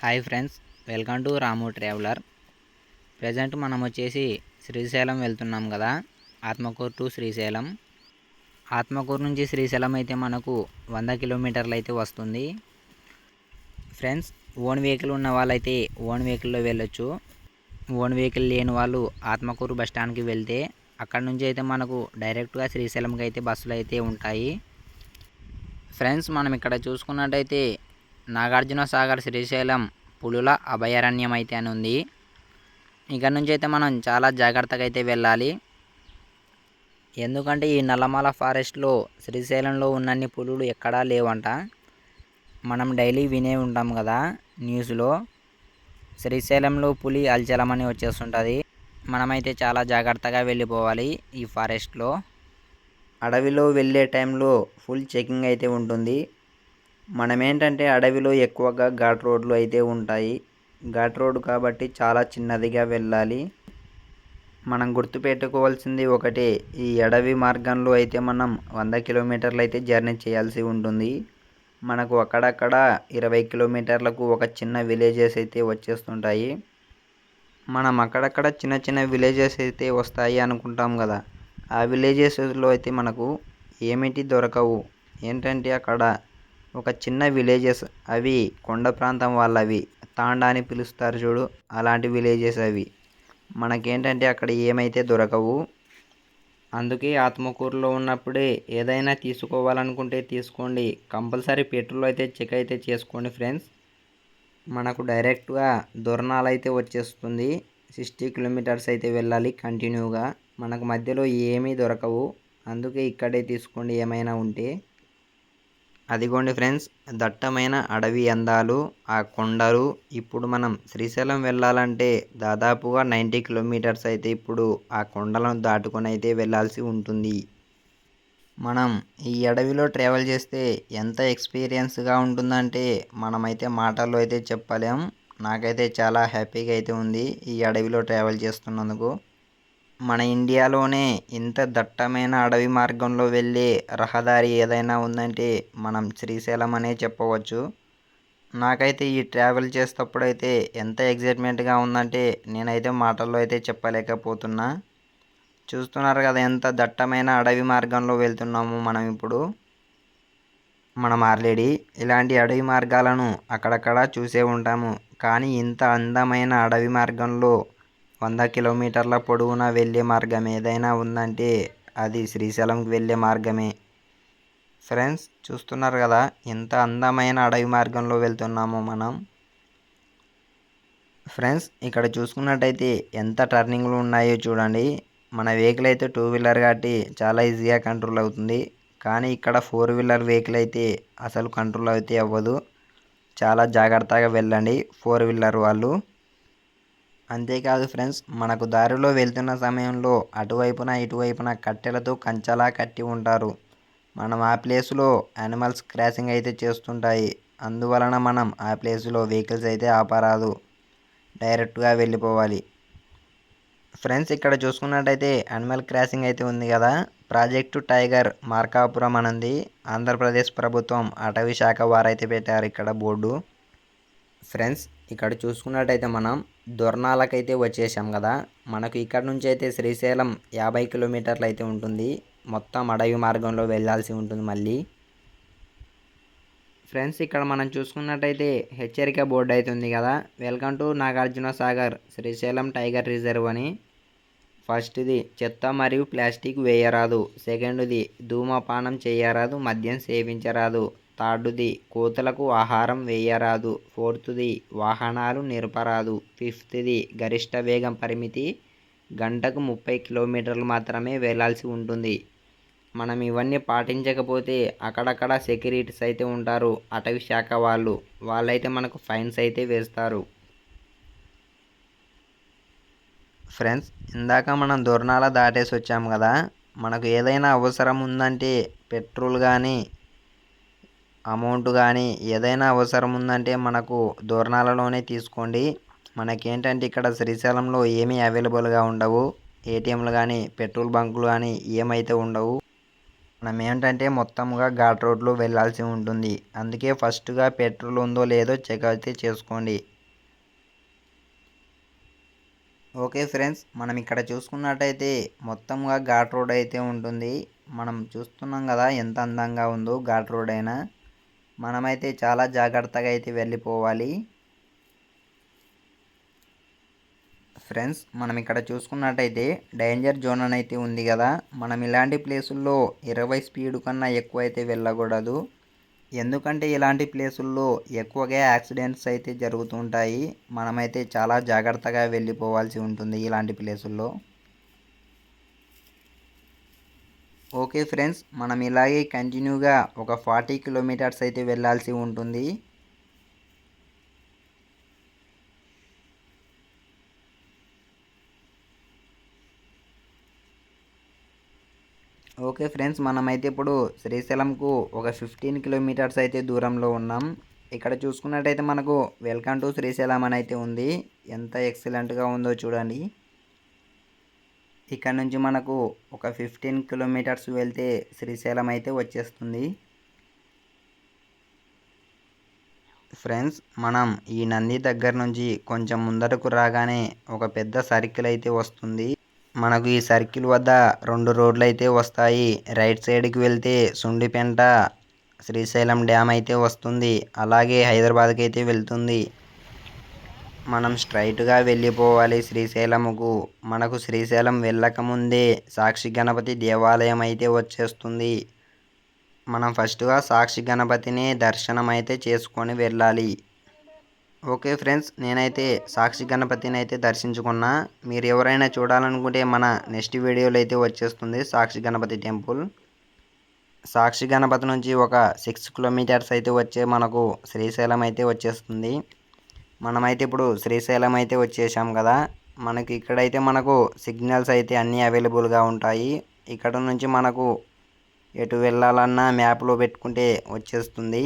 Hi friends welcome to Ramu traveller. Present మనం వచ్చేసి శ్రీశైలం వెళ్తున్నాం కదా ఆత్మకూరు టు శ్రీశైలం. ఆత్మకూరు నుంచి శ్రీశైలం అయితే మనకు వంద కిలోమీటర్లు అయితే వస్తుంది. ఫ్రెండ్స్ ఓన్ వెహికల్ ఉన్న వాళ్ళైతే ఓన్ వెహికల్లో వెళ్ళొచ్చు. ఓన్ వెహికల్ లేని వాళ్ళు ఆత్మకూరు బస్ స్టాండ్కి వెళ్తే అక్కడ నుంచి అయితే మనకు డైరెక్ట్గా శ్రీశైలంకి అయితే బస్సులు అయితే ఉంటాయి. ఫ్రెండ్స్ మనం ఇక్కడ చూసుకున్నట్టయితే నాగార్జున సాగర్ శ్రీశైలం పులుల అభయారణ్యం అయితే అని ఉంది. ఇక్కడ నుంచి అయితే మనం చాలా జాగ్రత్తగా అయితే వెళ్ళాలి. ఎందుకంటే ఈ నల్లమల ఫారెస్ట్లో శ్రీశైలంలో ఉన్నన్ని పులులు ఎక్కడా లేవంట. మనం డైలీ వినే ఉంటాం కదా న్యూస్లో. శ్రీశైలంలో పులి అల్చలమని వచ్చేస్తుంటుంది. మనమైతే చాలా జాగ్రత్తగా వెళ్ళిపోవాలి ఈ ఫారెస్ట్లో. అడవిలో వెళ్ళే టైంలో ఫుల్ చెకింగ్ అయితే ఉంటుంది. మనం ఏంటంటే అడవిలో ఎక్కువగా ఘాట్ రోడ్లు అయితే ఉంటాయి. ఘాట్ రోడ్ కాబట్టి చాలా చిన్నదిగా వెళ్ళాలి. మనం గుర్తుపెట్టుకోవాల్సింది ఒకటే ఈ అడవి మార్గంలో అయితే మనం వంద కిలోమీటర్లు అయితే జర్నీ చేయాల్సి ఉంటుంది. మనకు అక్కడక్కడ ఇరవై కిలోమీటర్లకు ఒక చిన్న విలేజెస్ అయితే వచ్చేస్తుంటాయి. మనం అక్కడక్కడ చిన్న చిన్న విలేజెస్ అయితే వస్తాయి అనుకుంటాం కదా. ఆ విలేజెస్లో అయితే మనకు ఏమిటి దొరకవు? ఏంటంటే అక్కడ ఒక చిన్న విలేజెస్ అవి కొండ ప్రాంతం వాళ్ళవి తాండా అని పిలుస్తారు చూడు అలాంటి విలేజెస్ అవి. మనకేంటంటే అక్కడ ఏమైతే దొరకవు అందుకే ఆత్మకూరులో ఉన్నప్పుడే ఏదైనా తీసుకోవాలనుకుంటే తీసుకోండి. కంపల్సరీ పెట్రోల్ అయితే చెక్ అయితే చేసుకోండి ఫ్రెండ్స్. మనకు డైరెక్ట్గా దొరణాలు అయితే వచ్చేస్తుంది. సిక్స్టీ కిలోమీటర్స్ అయితే వెళ్ళాలి కంటిన్యూగా. మనకు మధ్యలో ఏమీ దొరకవు. అందుకే ఇక్కడే తీసుకోండి ఏమైనా ఉంటే. అదిగోండి ఫ్రెండ్స్ దట్టమైన అడవి అందాలు ఆ కొండలు. ఇప్పుడు మనం శ్రీశైలం వెళ్ళాలంటే దాదాపుగా నైంటీ కిలోమీటర్స్ అయితే ఇప్పుడు ఆ కొండలను దాటుకొని అయితే వెళ్ళాల్సి ఉంటుంది. మనం ఈ అడవిలో ట్రావెల్ చేస్తే ఎంత ఎక్స్పీరియన్స్గా ఉంటుందంటే మనమైతే మాటల్లో అయితే చెప్పలేం. నాకైతే చాలా హ్యాపీగా అయితే ఉంది ఈ అడవిలో ట్రావెల్ చేస్తున్నందుకు. మన ఇండియాలోనే ఇంత దట్టమైన అడవి మార్గంలో వెళ్ళే రహదారి ఏదైనా ఉందంటే మనం శ్రీశైలం అనే చెప్పవచ్చు. నాకైతే ఈ ట్రావెల్ చేసేటప్పుడైతే ఎంత ఎగ్జైట్మెంట్గా ఉందంటే నేనైతే మాటల్లో అయితే చెప్పలేకపోతున్నా. చూస్తున్నారు కదా ఎంత దట్టమైన అడవి మార్గంలో వెళ్తున్నాము మనం ఇప్పుడు. మనం ఆల్రెడీ ఇలాంటి అడవి మార్గాలను అక్కడక్కడ చూసే ఉంటాము. కానీ ఇంత అందమైన అడవి మార్గంలో వంద కిలోమీటర్ల పొడవునా వెళ్ళే మార్గం ఏదైనా ఉందంటే అది శ్రీశైలంకి వెళ్ళే మార్గమే. ఫ్రెండ్స్ చూస్తున్నారు కదా ఎంత అందమైన అడవి మార్గంలో వెళ్తున్నామో మనం. ఫ్రెండ్స్ ఇక్కడ చూసుకున్నట్టయితే ఎంత టర్నింగ్లు ఉన్నాయో చూడండి. మన వెహికల్ అయితే టూ వీలర్ కాబట్టి చాలా ఈజీగా కంట్రోల్ అవుతుంది. కానీ ఇక్కడ ఫోర్ వీలర్ వెహికల్ అయితే అసలు కంట్రోల్ అయితే అవ్వదు. చాలా జాగ్రత్తగా వెళ్ళండి ఫోర్ వీలర్ వాళ్ళు. అంతేకాదు ఫ్రెండ్స్ మనకు దారిలో వెళ్తున్న సమయంలో అటువైపున ఇటువైపున కట్టెలతో కంచలా కట్టి ఉంటారు. మనం ఆ ప్లేస్లో యానిమల్స్ క్రాసింగ్ అయితే చేస్తుంటాయి. అందువలన మనం ఆ ప్లేస్లో వెహికల్స్ అయితే ఆపరాదు. డైరెక్ట్గా వెళ్ళిపోవాలి. ఫ్రెండ్స్ ఇక్కడ చూసుకున్నట్టయితే అనిమల్ క్రాసింగ్ అయితే ఉంది కదా. ప్రాజెక్టు టైగర్ మార్కాపురం అనుంది ఆంధ్రప్రదేశ్ ప్రభుత్వం అటవీ శాఖ వారైతే పెట్టారు ఇక్కడ బోర్డు. ఫ్రెండ్స్ ఇక్కడ చూసుకున్నట్టయితే మనం దొర్నాలకైతే వచ్చేసాం కదా మనకు ఇక్కడ నుంచి అయితే శ్రీశైలం యాభై కిలోమీటర్లు అయితే ఉంటుంది. మొత్తం అడవి మార్గంలో వెళ్ళాల్సి ఉంటుంది మళ్ళీ. ఫ్రెండ్స్ ఇక్కడ మనం చూసుకున్నట్టయితే హెచ్చరిక బోర్డు అయితే ఉంది కదా welcome to Nagarjuna Sagar Srisailam tiger reserve అని. ఫస్ట్ది చెత్త మరియు ప్లాస్టిక్ వేయరాదు. సెకండ్ది ధూమపానం చేయరాదు మద్యం సేవించరాదు. థర్డ్ది కోతులకు ఆహారం వేయరాదు. ఫోర్త్ది. వాహనాలు నిరపరాదు. ఫిఫ్త్ది. గరిష్ట వేగం పరిమితి. గంటకు ముప్పై కిలోమీటర్లు మాత్రమే వెళ్ళాల్సి ఉంటుంది. మనం ఇవన్నీ పాటించకపోతే అక్కడక్కడ సెక్యూరిటీస్ అయితే ఉంటారు. అటవీ శాఖ వాళ్ళు. వాళ్ళైతే మనకు ఫైన్స్ అయితే వేస్తారు. ఫ్రెండ్స్ ఇందాక మనం దూరణాల దాటేసి వచ్చాము కదా. మనకు ఏదైనా అవసరం ఉందంటే పెట్రోల్ కానీ అమౌంట్ కానీ ఏదైనా అవసరం ఉందంటే మనకు దూరణాలలోనే తీసుకోండి. మనకేంటంటే ఇక్కడ శ్రీశైలంలో ఏమీ అవైలబుల్గా ఉండవు. ఏటీఎంలు కానీ పెట్రోల్ బంకులు కానీ ఏమైతే ఉండవు. మనం ఏంటంటే మొత్తంగా ఘాట్ రోడ్లో వెళ్ళాల్సి ఉంటుంది. అందుకే ఫస్ట్గా పెట్రోల్ ఉందో లేదో చెక్ అయితే చేసుకోండి. ఓకే ఫ్రెండ్స్ మనం ఇక్కడ చూసుకున్నట్టయితే మొత్తంగా ఘాట్ రోడ్ అయితే ఉంటుంది. మనం చూస్తున్నాం కదా ఎంత అందంగా ఉందో ఘాట్ రోడ్ అయినా. మనమైతే చాలా జాగ్రత్తగా అయితే వెళ్ళిపోవాలి. ఫ్రెండ్స్ మనం ఇక్కడ చూసుకున్నట్టయితే డేంజర్ జోన్ అయితే ఉంది కదా. మనం ఇలాంటి ప్లేసుల్లో ఇరవై స్పీడ్ కన్నా ఎక్కువ అయితే వెళ్ళకూడదు. ఎందుకంటే ఇలాంటి ప్లేసుల్లో ఎక్కువగా యాక్సిడెంట్స్ అయితే జరుగుతుంటాయి మనమైతే చాలా జాగ్రత్తగా వెళ్ళిపోవాల్సి ఉంటుంది ఇలాంటి ప్లేసుల్లో. ఓకే ఫ్రెండ్స్ మనం ఇలాగే కంటిన్యూగా ఒక ఫార్టీ కిలోమీటర్స్ అయితే వెళ్ళాల్సి ఉంటుంది. ఓకే ఫ్రెండ్స్ మనమైతే ఇప్పుడు శ్రీశైలంకు ఒక ఫిఫ్టీన్ కిలోమీటర్స్ అయితే దూరంలో ఉన్నాం. ఇక్కడ చూసుకున్నట్టయితే మనకు వెల్కమ్ టు శ్రీశైలం అని అయితే ఉంది. ఎంత ఎక్సలెంట్గా ఉందో చూడండి. ఇక్కడ నుంచి మనకు ఒక ఫిఫ్టీన్ కిలోమీటర్స్ వెళ్తే శ్రీశైలం అయితే వచ్చేస్తుంది. ఫ్రెండ్స్ మనం ఈ నంది దగ్గర నుంచి కొంచెం ముందరకు రాగానే ఒక పెద్ద సర్కిల్ అయితే వస్తుంది. మనకు ఈ సర్కిల్ వద్ద రెండు రోడ్లు అయితే వస్తాయి. రైట్ సైడ్కి వెళ్తే సుండిపెంట శ్రీశైలం డ్యామ్ అయితే వస్తుంది. అలాగే హైదరాబాద్కి అయితే వెళ్తుంది. మనం స్ట్రైట్గా వెళ్ళిపోవాలి శ్రీశైలముకు. మనకు శ్రీశైలం వెళ్ళకముందే సాక్షి గణపతి దేవాలయం అయితే వచ్చేస్తుంది. మనం ఫస్ట్గా సాక్షి గణపతిని దర్శనం అయితే చేసుకొని వెళ్ళాలి. ఓకే ఫ్రెండ్స్ నేనైతే సాక్షి గణపతిని అయితే దర్శించుకున్నా. మీరు ఎవరైనా చూడాలనుకుంటే మన నెక్స్ట్ వీడియోలో అయితే వచ్చేస్తుంది సాక్షి గణపతి టెంపుల్. సాక్షి గణపతి నుంచి ఒక సిక్స్ కిలోమీటర్స్ అయితే వచ్చే మనకు శ్రీశైలం అయితే వచ్చేస్తుంది. మనమైతే ఇప్పుడు శ్రీశైలం అయితే వచ్చేసాం కదా. మనకి ఇక్కడైతే మనకు సిగ్నల్స్ అయితే అన్నీ అవైలబుల్గా ఉంటాయి. ఇక్కడ నుంచి మనకు ఎటు వెళ్ళాలన్నా మ్యాప్లో పెట్టుకుంటే వచ్చేస్తుంది.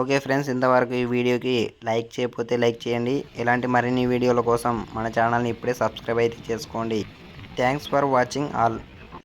ఓకే ఫ్రెండ్స్ ఇంతవరకు ఈ వీడియోకి లైక్ చేయకపోతే లైక్ చేయండి. ఇలాంటి మరిన్ని వీడియోల కోసం మన ఛానల్ని ఇప్పుడే సబ్స్క్రైబ్ అయితే చేసుకోండి. Thanks for watching all.